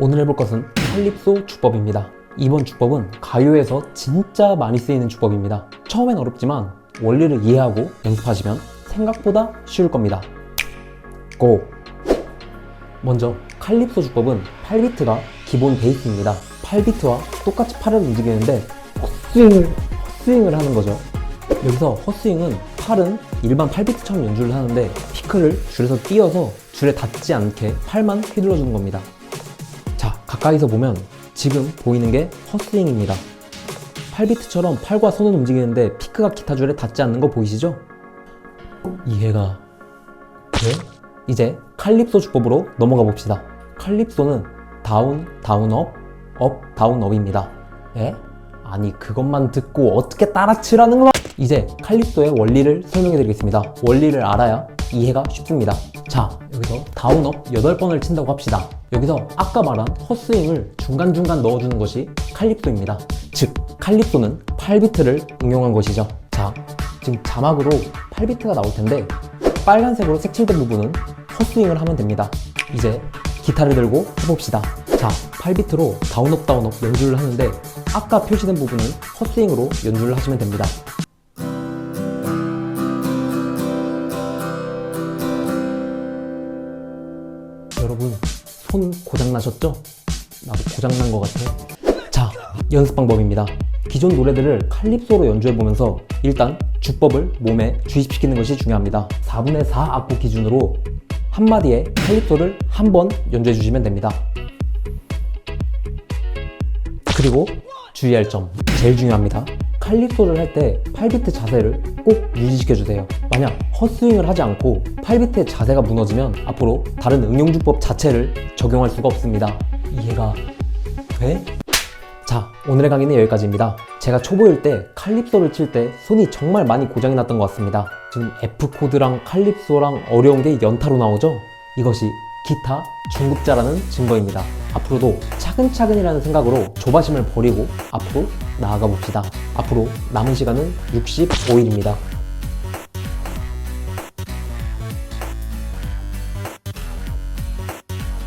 오늘 해볼 것은 칼립소 주법입니다. 이번 주법은 가요에서 진짜 많이 쓰이는 주법입니다. 처음엔 어렵지만 원리를 이해하고 연습하시면 생각보다 쉬울 겁니다. 고! 먼저 칼립소 주법은 8비트가 기본 베이스입니다. 8비트와 똑같이 팔을 움직이는데 헛스윙을, 헛스윙을 하는 거죠. 여기서 헛스윙은 팔은 일반 8비트처럼 연주를 하는데 피크를 줄에서 띄어서 줄에 닿지 않게 팔만 휘둘러 주는 겁니다. 자, 가까이서 보면 지금 보이는 게 헛스윙입니다. 8비트처럼 팔과 손은 움직이는데 피크가 기타 줄에 닿지 않는 거 보이시죠? 이해가 돼? 이제 칼립소 주법으로 넘어가 봅시다. 칼립소는 다운, 다운, 업, 업, 다운, 업입니다. 에? 아니 그것만 듣고 어떻게 따라치라는 거야? 이제 칼립소의 원리를 설명해 드리겠습니다. 원리를 알아야 이해가 쉽습니다. 자, 여기서 다운업 8번을 친다고 합시다. 여기서 아까 말한 헛스윙을 중간중간 넣어주는 것이 칼립소입니다. 즉, 칼립소는 8비트를 응용한 것이죠. 자, 지금 자막으로 8비트가 나올 텐데 빨간색으로 색칠된 부분은 헛스윙을 하면 됩니다. 이제 기타를 들고 해봅시다. 자, 8비트로 다운업 다운업 연주를 하는데 아까 표시된 부분은 헛스윙으로 연주를 하시면 됩니다. 여러분 손 고장 나셨죠? 나도 고장 난 것 같아. 자, 연습 방법입니다. 기존 노래들을 칼립소로 연주해 보면서 일단 주법을 몸에 주입시키는 것이 중요합니다. 4분의 4 악보 기준으로 한 마디에 칼립소를 한 번 연주해 주시면 됩니다. 그리고 주의할 점 제일 중요합니다. 칼립소를 할 때 8비트 자세를 꼭 유지시켜 주세요. 만약 헛스윙을 하지 않고 8비트의 자세가 무너지면 앞으로 다른 응용주법 자체를 적용할 수가 없습니다. 이해가 돼? 자, 오늘의 강의는 여기까지입니다. 제가 초보일 때 칼립소를 칠 때 손이 정말 많이 고장이 났던 것 같습니다. 지금 F코드랑 칼립소랑 어려운 게 연타로 나오죠? 이것이 기타 중급자라는 증거입니다. 앞으로도 차근차근이라는 생각으로 조바심을 버리고 앞으로 나아가 봅시다. 앞으로 남은 시간은 65일입니다.